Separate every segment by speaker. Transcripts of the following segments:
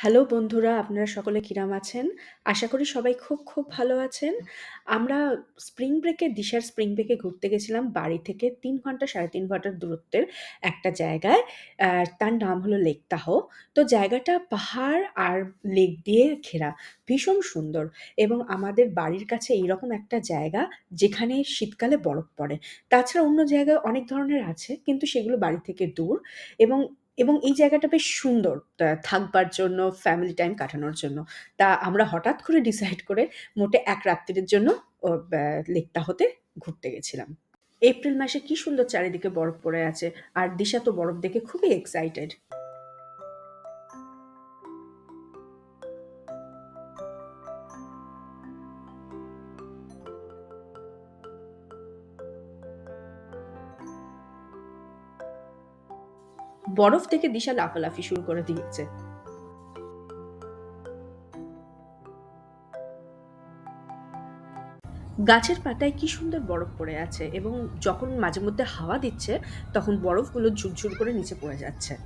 Speaker 1: Hello বন্ধুরা, আপনারা সকলে কিরাম আছেন? আশা করি সবাই খুব, খুব ভালো আছেন। আমরা স্প্রিং ব্রেকে দিশার স্প্রিং ব্রেকে ঘুরতে গেছিলাম বাড়ি থেকে তিন ঘণ্টা ৩.৫ ঘণ্টার দূরত্বের একটা জায়গায়। তার নাম হলো লেক তাহো। তো জায়গাটা পাহাড় আর লেক দিয়ে ঘেরা। ভীষণ সুন্দর এবং আমাদের বাড়ির কাছে এইরকম একটা জায়গা যেখানে শীতকালে বরফ পড়ে। তাছাড়া অন্য জায়গায় অনেক ধরনের আছে কিন্তু সেগুলো বাড়ি থেকে দূর এবং এবং এই জায়গাটা বেশ সুন্দর থাকবার জন্য, ফ্যামিলি টাইম কাটানোর জন্য। তা আমরা হঠাৎ করে ডিসাইড করে মোটে এক রাত্রির জন্য লেকটা হতে ঘুরতে গেছিলাম। এপ্রিল মাসে কি সুন্দর চারিদিকে বরফ পড়ে আছে। আর দিশা তো বরফ দেখে খুবই এক্সাইটেড। বরফ থেকে দিশা লাফালাফি শুরু করে দিয়েছে। গাছের পাতায় কি সুন্দর বরফ পড়ে আছে এবং যখন মাঝে মধ্যে হাওয়া দিচ্ছে, তখন বরফগুলো ঝুরঝুর করে নিচে পড়ে যাচ্ছে।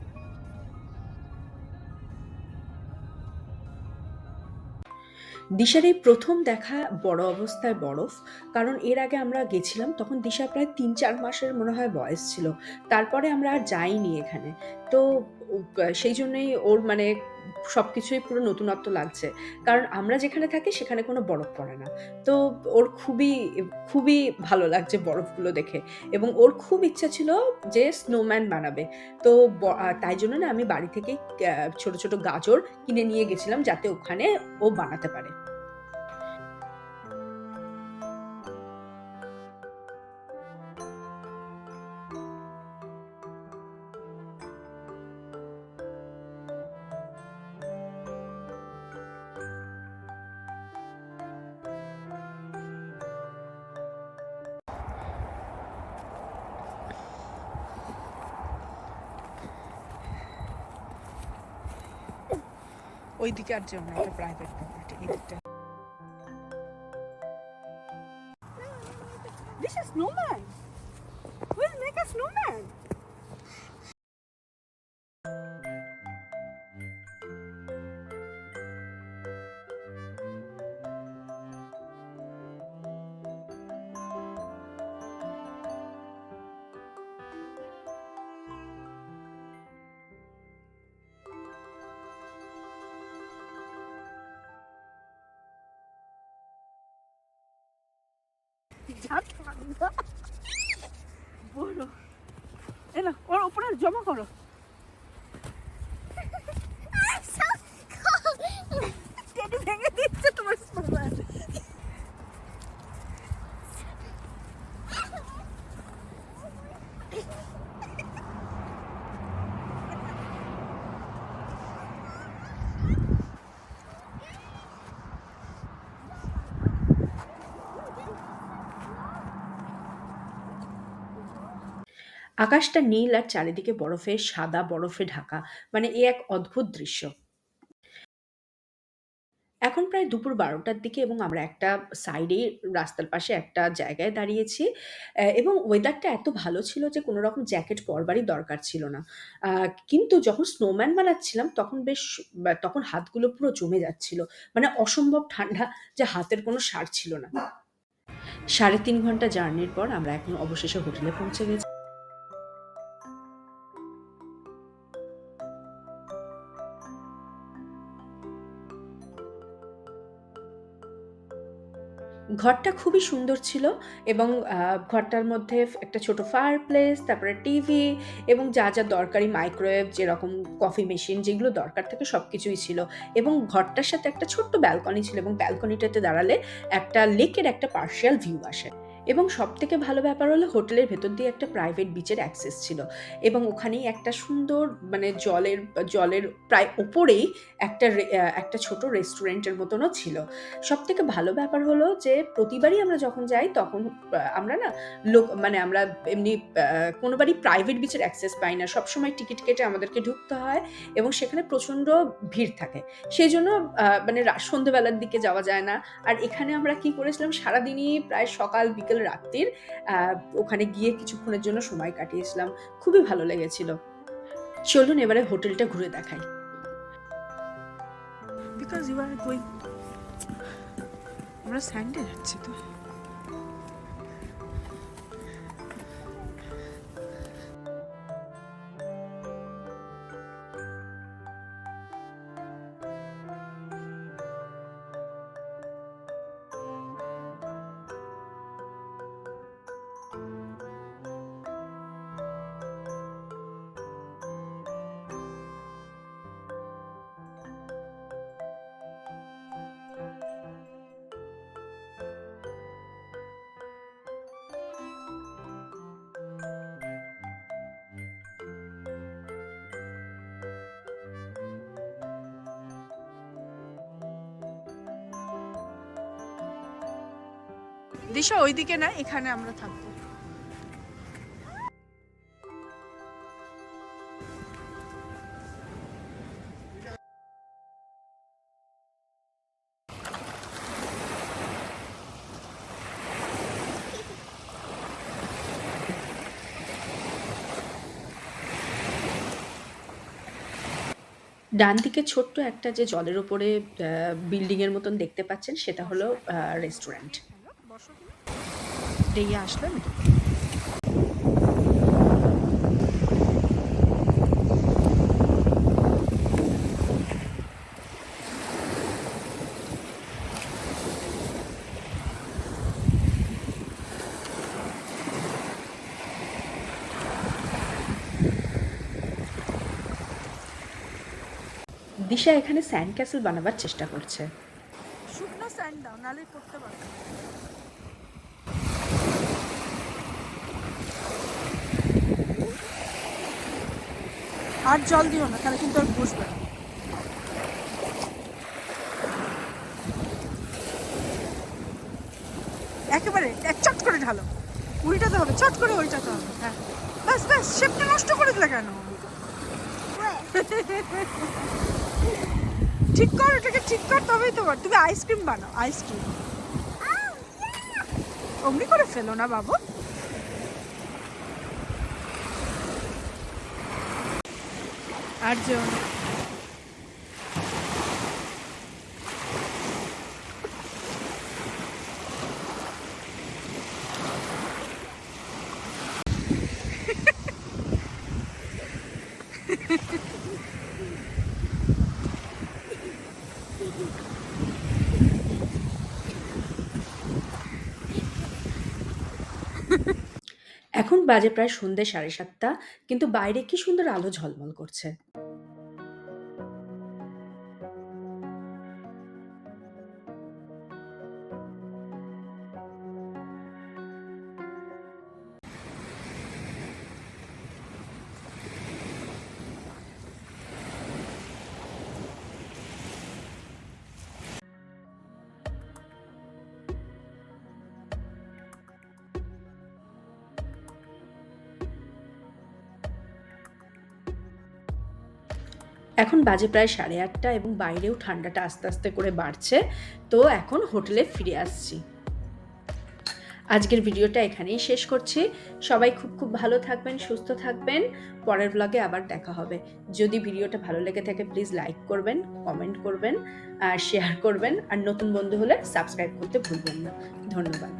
Speaker 1: দিশার এই প্রথম দেখা বড় অবস্থায় বরফ। কারণ এর আগে আমরা গেছিলাম তখন দিশা প্রায় ৩-৪ মাসের মনে হয় বয়স ছিল। তারপরে আমরা আর যাইনি এখানে। তো সেই জন্যই ওর মানে সবকিছুই পুরো নতুনত্ব লাগছে। কারণ আমরা যেখানে থাকি সেখানে কোনো বরফ পড়ে না। তো ওর খুবই, খুবই ভালো লাগছে বরফগুলো দেখে এবং ওর খুব ইচ্ছা ছিল যে স্নোম্যান বানাবে। তো তাই জন্য না আমি বাড়ি থেকে ছোট, ছোট গাজর কিনে নিয়ে গেছিলাম যাতে ওখানে ও বানাতে পারে।
Speaker 2: ওইদিকে আর যেও না, এটা প্রাইভেট প্রপার্টি এদিকটা। This is snowman. বলো। এ না ওর উপরে জমা করো। ভেঙে দিচ্ছে তোমার snowman।
Speaker 1: আকাশটা নীল আর চারিদিকে বরফে, সাদা বরফে ঢাকা। মানে এ এক অদ্ভুত দৃশ্য। এখন প্রায় দুপুর বারোটার দিকে এবং আমরা একটা সাইডেই রাস্তার পাশে একটা জায়গায় দাঁড়িয়েছি। এবং ওয়েদারটা এত ভালো ছিল যে কোনো রকম জ্যাকেট পরবারই দরকার ছিল না। কিন্তু যখন স্নোম্যান বানাচ্ছিলাম তখন বেশ তখন হাতগুলো পুরো জমে যাচ্ছিল। মানে অসম্ভব ঠান্ডা যে হাতের কোনো সার ছিল না। ৩.৫ ঘণ্টা জার্নির পর আমরা এখন অবশেষে হোটেলে পৌঁছে গেছি। ঘরটা খুবই সুন্দর ছিল এবং ঘরটার মধ্যে একটা ছোট ফায়ার প্লেস, তারপরে টিভি এবং যা, যা দরকারি মাইক্রোওয়েভ যেরকম কফি মেশিন যেগুলো দরকার থাকে সব কিছুই ছিল। এবং ঘরটার সাথে একটা ছোট্ট ব্যালকনি ছিল এবং ব্যালকনিটাতে দাঁড়ালে একটা লেকের একটা পার্শিয়াল ভিউ আসে। এবং সবথেকে ভালো ব্যাপার হলো হোটেলের ভেতর দিয়ে একটা প্রাইভেট বিচের অ্যাক্সেস ছিল। এবং ওখানেই একটা সুন্দর মানে জলের জলের প্রায় ওপরেই একটা একটা ছোট রেস্টুরেন্টের মতনও ছিল। সবথেকে ভালো ব্যাপার হলো যে প্রতিবারই আমরা যখন যাই তখন আমরা না লোক মানে আমরা এমনি কোনোবারই প্রাইভেট বিচের অ্যাক্সেস পাই না। সবসময় টিকিট কেটে আমাদেরকে ঢুকতে হয় এবং সেখানে প্রচণ্ড ভিড় থাকে। সেই জন্য মানে সন্ধ্যেবেলার দিকে যাওয়া যায় না। আর এখানে আমরা কি করেছিলাম সারাদিনই প্রায় সকাল, বিকেল, রাত্তির রাত্রির ওখানে গিয়ে কিছুক্ষণের জন্য সময় কাটিয়েছিলাম। খুবই ভালো লেগেছিল। চলুন এবারে হোটেলটা ঘুরে দেখাই।
Speaker 2: ইউ আর আমরা স্যান্ডে যাচ্ছি তো দিশা ওইদিকে না, এখানে আমরা থাকব।
Speaker 1: ডান দিকে ছোট্ট একটা যে জলের ওপরে বিল্ডিং এর মতন দেখতে পাচ্ছেন, সেটা হলো রেস্টুরেন্ট
Speaker 2: ডেয়ে আসলাম
Speaker 1: দিশা এখানে স্যান্ড ক্যাসেল বানাবার চেষ্টা করছে।
Speaker 2: শুকনো স্যান্ড দাও নালে করতে পারবে আর জল দিও না, তাহলে কিন্তু আর বসবে না। একেবারে এক চট করে ঢালো। উল্টাতে হবে, চট করে উল্টাতে হবে। হ্যাঁ। ব্যাস ব্যাস, শেপটা নষ্ট করে দিলে কেন? ঠিক কর ওটাকে ঠিক কর, তবেই তো তুমি আইসক্রিম বানাও আইসক্রিম অমনি করে ফেলো না বাবু। আর যেও না।
Speaker 1: এখন বাজে প্রায় সন্ধ্যে সাড়ে সাতটা কিন্তু বাইরে কি সুন্দর আলো ঝলমল করছে। এখন বাজে প্রায় সাড়ে আটটা এবং বাইরেও ঠান্ডাটা আস্তে আস্তে করে বাড়ছে। তো এখন হোটেলে ফিরে আসছি। আজকের ভিডিওটা এখানেই শেষ করছি। সবাই খুব খুব ভালো থাকবেন, সুস্থ থাকবেন। পরের ব্লগে আবার দেখা হবে। যদি ভিডিওটা ভালো লেগে থাকে প্লিজ লাইক করবেন কমেন্ট করবেন আর শেয়ার করবেন। আর নতুন বন্ধু হলে সাবস্ক্রাইব করতে ভুলবেন না। ধন্যবাদ।